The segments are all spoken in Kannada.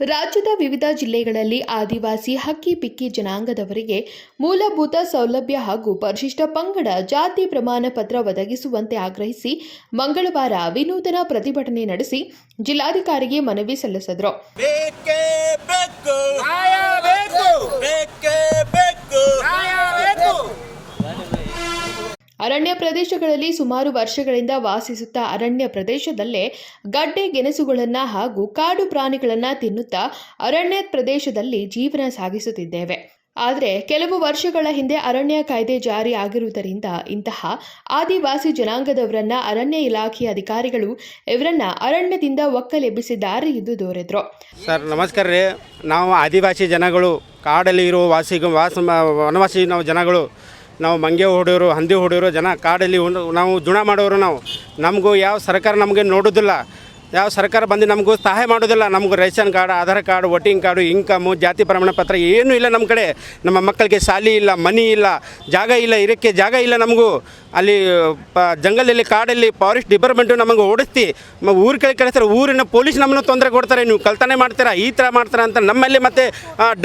ರಾಜ್ಯದ ವಿವಿಧ ಜಿಲ್ಲೆಗಳಲ್ಲಿ ಆದಿವಾಸಿ ಹಕ್ಕಿ ಪಿಕ್ಕಿ ಜನಾಂಗದವರಿಗೆ ಮೂಲಭೂತ ಸೌಲಭ್ಯ ಹಾಗೂ ಪರಿಶಿಷ್ಟ ಪಂಗಡ ಜಾತಿ ಪ್ರಮಾಣ ಪತ್ರ ಒದಗಿಸುವಂತೆ ಆಗ್ರಹಿಸಿ ಮಂಗಳವಾರ ವಿನೂತನ ಪ್ರತಿಭಟನೆ ನಡೆಸಿ ಜಿಲ್ಲಾಧಿಕಾರಿಗೆ ಮನವಿ ಸಲ್ಲಿಸಿದರು. ಅರಣ್ಯ ಪ್ರದೇಶಗಳಲ್ಲಿ ಸುಮಾರು ವರ್ಷಗಳಿಂದ ವಾಸಿಸುತ್ತಾ ಅರಣ್ಯ ಪ್ರದೇಶದಲ್ಲೇ ಗಡ್ಡೆ, ಗೆಣಸುಗಳನ್ನು ಹಾಗೂ ಕಾಡು ಪ್ರಾಣಿಗಳನ್ನು ತಿನ್ನುತ್ತಾ ಅರಣ್ಯ ಪ್ರದೇಶದಲ್ಲಿ ಜೀವನ ಸಾಗಿಸುತ್ತಿದ್ದೇವೆ. ಆದರೆ ಕೆಲವು ವರ್ಷಗಳ ಹಿಂದೆ ಅರಣ್ಯ ಕಾಯ್ದೆ ಜಾರಿ ಆಗಿರುವುದರಿಂದ ಇಂತಹ ಆದಿವಾಸಿ ಜನಾಂಗದವರನ್ನ ಅರಣ್ಯ ಇಲಾಖೆಯ ಅಧಿಕಾರಿಗಳು ಇವರನ್ನ ಅರಣ್ಯದಿಂದ ಒಕ್ಕಲೆಬ್ಬಿಸಿದ್ದಾರೆ ಎಂದು ದೂರಿದ್ರು. ಸರ್, ನಮಸ್ಕಾರ ರೀ. ನಾವು ಆದಿವಾಸಿ ಜನಗಳು, ಕಾಡಲ್ಲಿ ಇರುವ ವಾಸಿ ವಾಸ, ವನವಾಸಿ ನಾವು ಜನಗಳು ನಾವು ಮಂಗೆ ಹೊಡೆಯೋರು, ಹಂದಿ ಹೊಡೆಯೋರು ಜನ ಕಾಡಲ್ಲಿ ನಾವು ದುಣ ಮಾಡೋರು ನಾವು. ನಮಗೂ ಯಾವ ಸರ್ಕಾರ ನಮಗೆ ನೋಡೋದಿಲ್ಲ. ಯಾವ ಸರ್ಕಾರ ಬಂದು ನಮಗೂ ಸಹಾಯ ಮಾಡೋದಿಲ್ಲ. ನಮಗೂ ration card, Aadhaar card, voting card, income, ಜಾತಿ ಪ್ರಮಾಣ ಪತ್ರ ಏನೂ ಇಲ್ಲ ನಮ್ಮ ಕಡೆ. ನಮ್ಮ ಮಕ್ಕಳಿಗೆ ಶಾಲಿ ಇಲ್ಲ, ಮನಿ ಇಲ್ಲ, ಜಾಗ ಇಲ್ಲ, ಇರೋಕ್ಕೆ ಜಾಗ ಇಲ್ಲ ನಮಗೂ. ಅಲ್ಲಿ, ಪ ಜಂಗಲಲ್ಲಿ ಕಾಡಲ್ಲಿ ಫಾರೆಸ್ಟ್ ಡಿಪಾರ್ಟ್ಮೆಂಟು ನಮಗೆ ಓಡಿಸ್ತಿ. ಊರು ಕಡೆ ಕಳಿಸ್ತಾರೆ, ಊರಿನ ಪೊಲೀಸ್ ನಮ್ಮನ್ನು ತೊಂದರೆ ಕೊಡ್ತಾರೆ. ನೀವು ಕಲ್ತಾನೆ ಮಾಡ್ತೀರಾ, ಈ ಥರ ಮಾಡ್ತೀರಾ ಅಂತ ನಮ್ಮಲ್ಲಿ ಮತ್ತೆ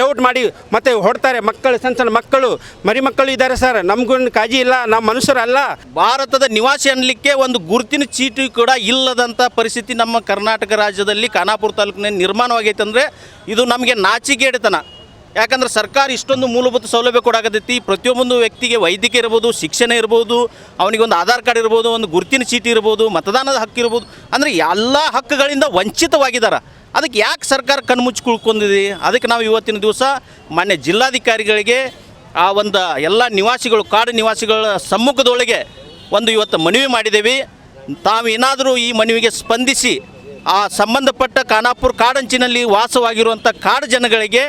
ಡೌಟ್ ಮಾಡಿ, ಮತ್ತೆ ಹೊಡ್ತಾರೆ ಮಕ್ಕಳು, ಸಣ್ಣ ಸಣ್ಣ ಮಕ್ಕಳು. ಮರಿ ಮಕ್ಕಳು ಇದ್ದಾರೆ ಸರ್, ನಮಗೂ ಕಾಳಜಿ ಇಲ್ಲ ನಮ್ಮ ಮನುಷ್ಯರಲ್ಲ. ಭಾರತದ ನಿವಾಸಿ ಅನ್ನಲಿಕ್ಕೆ ಒಂದು ಗುರುತಿನ ಚೀಟಿ ಕೂಡ ಇಲ್ಲದಂಥ ಪರಿಸ್ಥಿತಿ ನಮ್ಮ ಕರ್ನಾಟಕ ರಾಜ್ಯದಲ್ಲಿ ಖಾನಾಪುರ ತಾಲೂಕಿನ ನಿರ್ಮಾಣವಾಗೈತೆ ಅಂದರೆ ಇದು ನಮಗೆ ನಾಚಿಕೆಡಿತನ. ಯಾಕಂದ್ರೆ ಸರ್ಕಾರ ಇಷ್ಟೊಂದು ಮೂಲಭೂತ ಸೌಲಭ್ಯ ಕೊಡಾಕತೈತಿ ಪ್ರತಿಯೊಂದು ವ್ಯಕ್ತಿಗೆ ವೈದ್ಯಕೀಯ ಇರ್ಬೋದು, ಶಿಕ್ಷಣ ಇರ್ಬೋದು, ಅವನಿಗೆ ಒಂದು ಆಧಾರ್ ಕಾರ್ಡ್ ಇರ್ಬೋದು, ಒಂದು ಗುರುತಿನ ಚೀಟಿ ಇರ್ಬೋದು, ಮತದಾನದ ಹಕ್ಕು ಇರ್ಬೋದು. ಅಂದರೆ ಎಲ್ಲ ಹಕ್ಕುಗಳಿಂದ ವಂಚಿತವಾಗಿದ್ದಾರೆ ಅದಕ್ಕೆ ಯಾಕೆ ಸರ್ಕಾರ ಕಣ್ಮುಚ್ಚಿ ಕುಳ್ಕೊಂಡಿದೆ? ಅದಕ್ಕೆ ನಾವು ಇವತ್ತಿನ ದಿವಸ ಮಾನ್ಯ ಜಿಲ್ಲಾಧಿಕಾರಿಗಳಿಗೆ ಆ ಒಂದು ಎಲ್ಲ ನಿವಾಸಿಗಳು, ಕಾಡು ನಿವಾಸಿಗಳ ಸಮ್ಮುಖದೊಳಗೆ ಒಂದು ಇವತ್ತು ಮನವಿ ಮಾಡಿದ್ದೇವೆ. ತಾವು ಏನಾದರೂ ಈ ಮನವಿಗೆ ಸ್ಪಂದಿಸಿ ಆ ಸಂಬಂಧಪಟ್ಟ ಖಾನಾಪುರ ಕಾಡಂಚಿನಲ್ಲಿ ವಾಸವಾಗಿರುವಂಥ ಕಾಡು ಜನಗಳಿಗೆ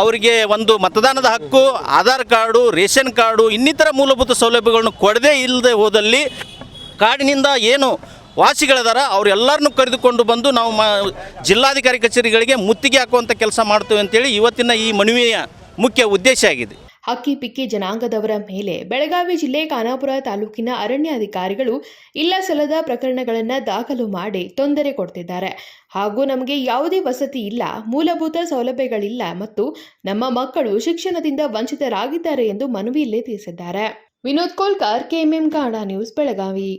ಅವರಿಗೆ ಒಂದು ಮತದಾನದ ಹಕ್ಕು, ಆಧಾರ್ ಕಾರ್ಡು, ರೇಷನ್ ಕಾರ್ಡು, ಇನ್ನಿತರ ಮೂಲಭೂತ ಸೌಲಭ್ಯಗಳನ್ನು ಕೊಡದೇ ಇಲ್ಲದೆ ಹೋದಲ್ಲಿ ಕಾಡಿನಿಂದ ಏನು ವಾಸಿಗಳಿದಾರ ಅವರೆಲ್ಲರನ್ನು ಕರೆದುಕೊಂಡು ಬಂದು ನಾವು ಮ ಜಿಲ್ಲಾಧಿಕಾರಿ ಕಚೇರಿಗಳಿಗೆ ಮುತ್ತಿಗೆ ಹಾಕುವಂಥ ಕೆಲಸ ಮಾಡ್ತೇವೆ ಅಂತೇಳಿ ಇವತ್ತಿನ ಈ ಮನವಿಯ ಮುಖ್ಯ ಉದ್ದೇಶ ಆಗಿದೆ. ಹಕ್ಕಿ ಪಿಕ್ಕಿ ಜನಾಂಗದವರ ಮೇಲೆ ಬೆಳಗಾವಿ ಜಿಲ್ಲೆ ಖಾನಾಪುರ ತಾಲೂಕಿನ ಅರಣ್ಯ ಅಧಿಕಾರಿಗಳು ಇಲ್ಲ ಸಲ್ಲದ ಪ್ರಕರಣಗಳನ್ನು ದಾಖಲು ಮಾಡಿ ತೊಂದರೆ ಕೊಡ್ತಿದ್ದಾರೆ. ಹಾಗೂ ನಮಗೆ ಯಾವುದೇ ವಸತಿ ಇಲ್ಲ, ಮೂಲಭೂತ ಸೌಲಭ್ಯಗಳಿಲ್ಲ ಮತ್ತು ನಮ್ಮ ಮಕ್ಕಳು ಶಿಕ್ಷಣದಿಂದ ವಂಚಿತರಾಗಿದ್ದಾರೆ ಎಂದು ಮನವಿಯಲ್ಲಿ ತಿಳಿಸಿದ್ದಾರೆ. ವಿನೋದ್ ಕೋಲ್ಕರ್, ಕೆಎಂಎಂ ಕಾಣಾ ನ್ಯೂಸ್, ಬೆಳಗಾವಿ.